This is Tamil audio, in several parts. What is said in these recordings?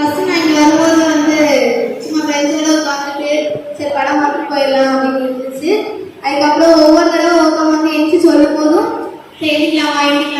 ஃபஸ்ட்டு நான் இங்கே வரும்போது வந்து சும்மா பெஞ்சோட உட்காந்துட்டு சரி படம் பார்த்துட்டு போயிடலாம் அப்படின்னு இருந்துச்சு அதுக்கப்புறம் ஒவ்வொரு தடவை ஒருத்தவங்க வந்து எந்திரிச்சு சொல்லும் போதும் சரி எழுதிக்கலாமா எழுதிக்கலாம்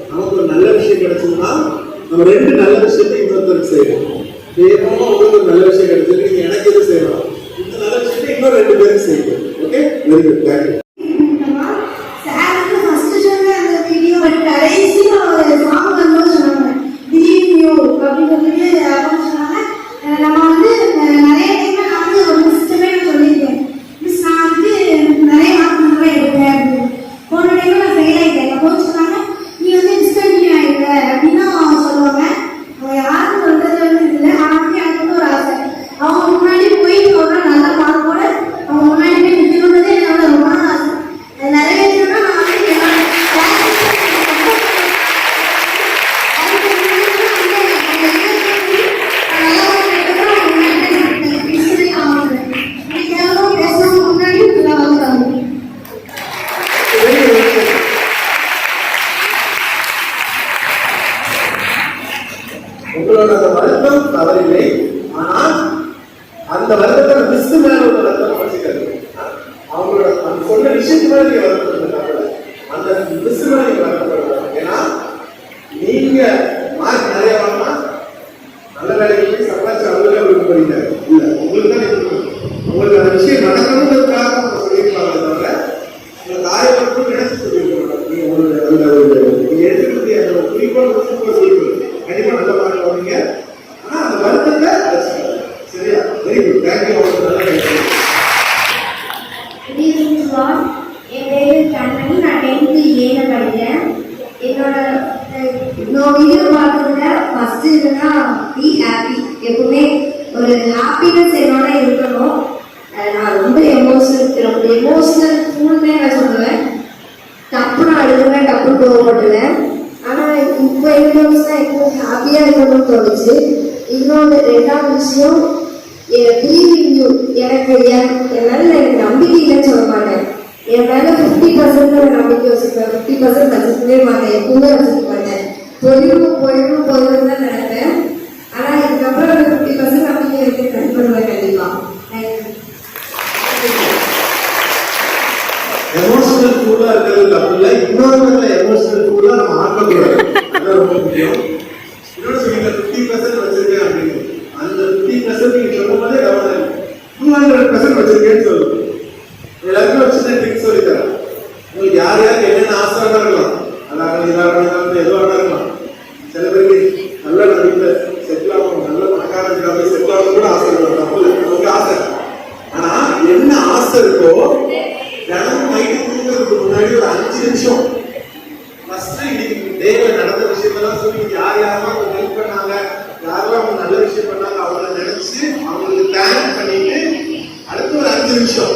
கிடைச்சதுன்னா நம்ம ரெண்டு நல்ல விஷயத்தை இன்னொருத்தருக்கு செய்யணும். வேகமாக உங்களுக்கு ஒரு நல்ல விஷயம் கிடைச்சிருக்கு எனக்கு எது செய்யணும்? இந்த நல்ல விஷயத்தை இன்னும் ரெண்டு பேரும் செய்யணும். ஓகே வெரி குட் தேங்க்யூ உங்களோட வருத்தம் தவறில்லை. ஆனால் அந்த வருத்தத்தை ஒரு ஹாப்பினஸ் என்னோட இருக்கணும். நான் ரொம்ப எமோஷனல் எமோஷனல் ஃபுல்னே நான் சொல்லுவேன். டப்பு நான் அழுதுவேன் டப்பு மாட்டேன் ஆனால் இப்போ என்ன தான் இப்போ ஹாப்பியாக இருக்கணும்னு தோணுச்சு. இன்னொன்று ரெண்டாவது விஷயம் பிலீவிங் யூ எனக்கு என்னால் எனக்கு நம்பிக்கை இல்லைன்னு சொல்ல மாட்டேன். என் மேலே ஃபிஃப்டி பர்சன்ட் நான் நம்பிக்கை வச்சுருப்பேன். ஃபிஃப்டி பர்சன்ட் வச்சுக்கவே மாட்டேன். எப்பவுமே வச்சுக்க மாட்டேன். பொறிவு பொறிவு பொறிவு தான் எமோஷனல் ஃபுல்லா இருக்கிறது தப்பு இல்லை இன்னொருத்தர எமோஷனல் ஃபுல்லா நம்ம ஆக்கக்கூடாது. அதான் ரொம்ப முக்கியம். இன்னொரு சொல்லுங்க ஃபிஃப்டி பர்சன்ட் வச்சிருக்கேன் அப்படின்னு. அந்த ஃபிஃப்டி பர்சன்ட் விஷயம் பண்ணாங்க அவங்கள நினைச்சு அவங்களுக்கு தேங்க் பண்ணிட்டு அடுத்து ஒரு அஞ்சு நிமிஷம்.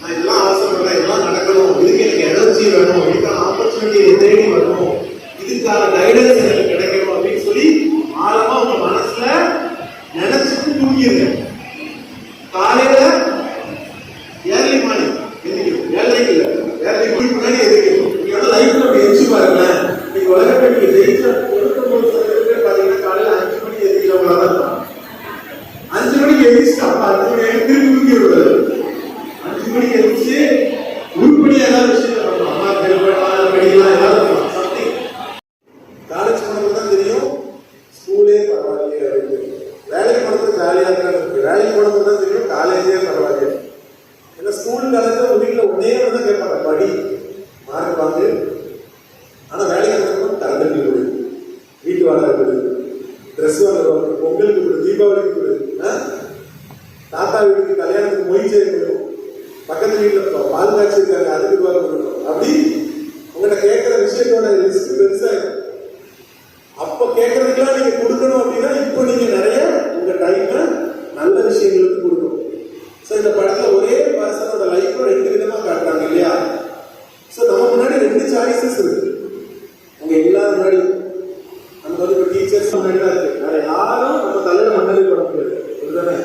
நான் இதெல்லாம் ஆசைப்படுறேன் இதெல்லாம் நடக்கணும். இதுக்கு எனக்கு எனர்ஜி வேணும் இதுக்கான ஆப்பர்ச்சுனிட்டி தேடி வரணும். இதுக்கான கைடன்ஸ் தாத்தா வீட்டுக்கு கல்யாணத்துக்கு மொய் சேர்க்கணும் பக்கத்து வீட்டில் பால் காய்ச்சிருக்காரு அதுக்கு ரூபா முடியும் அப்படி உங்கள்கிட்ட கேட்குற விஷயத்தோட ரிஸ்க் பெருசாக அப்போ கேட்கறதுக்கெல்லாம் நீங்கள் கொடுக்கணும் அப்படின்னா இப்போ நீங்கள் நிறைய உங்கள் டைமை நல்ல விஷயங்களுக்கு கொடுக்கணும். ஸோ இந்த படத்தில் ஒரே பர்சனோட லைஃப்பை ரெண்டு விதமாக காட்டுறாங்க இல்லையா? ஸோ நம்ம முன்னாடி ரெண்டு சாய்ஸஸ் இருக்குது அங்கே எல்லாரும் முன்னாடி நம்ம வந்து இப்போ டீச்சர்ஸ் முன்னாடி தான் இருக்கு. வேறு யாரும் நம்ம தலையில் மண்ணலி போட முடியாது. இதுதானே